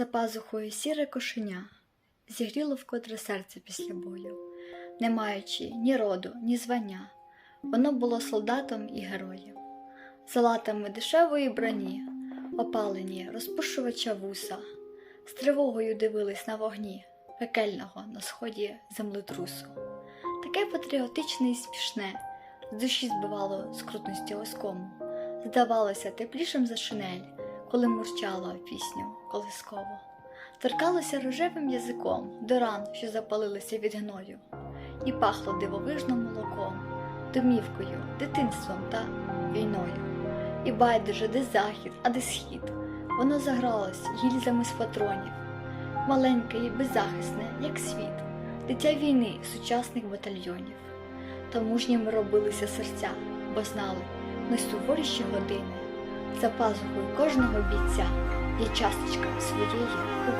За пазухою сіре кошеня зігріло вкотре серце після бою, не маючи ні роду, ні звання, воно було солдатом і героєм. За латами дешевої броні, опалені розпушувача вуса, з тривогою дивились на вогні пекельного на сході землетрусу. Таке патріотичне і смішне, з душі збивало скрутності оскому, здавалося теплішим за шинель, коли мурчало пісню колисково. Торкалося рожевим язиком до ран, що запалилися від гною, і пахло дивовижно молоком, домівкою, дитинством та війною. І байдуже, де захід, а де схід, воно загралось гільзами з патронів, маленьке і беззахисне, як світ, дитя війни сучасних батальйонів. Та мужніми робилися серця, бо знали, найсуворіші години за пазухою кожного бійця є часточка своєї України.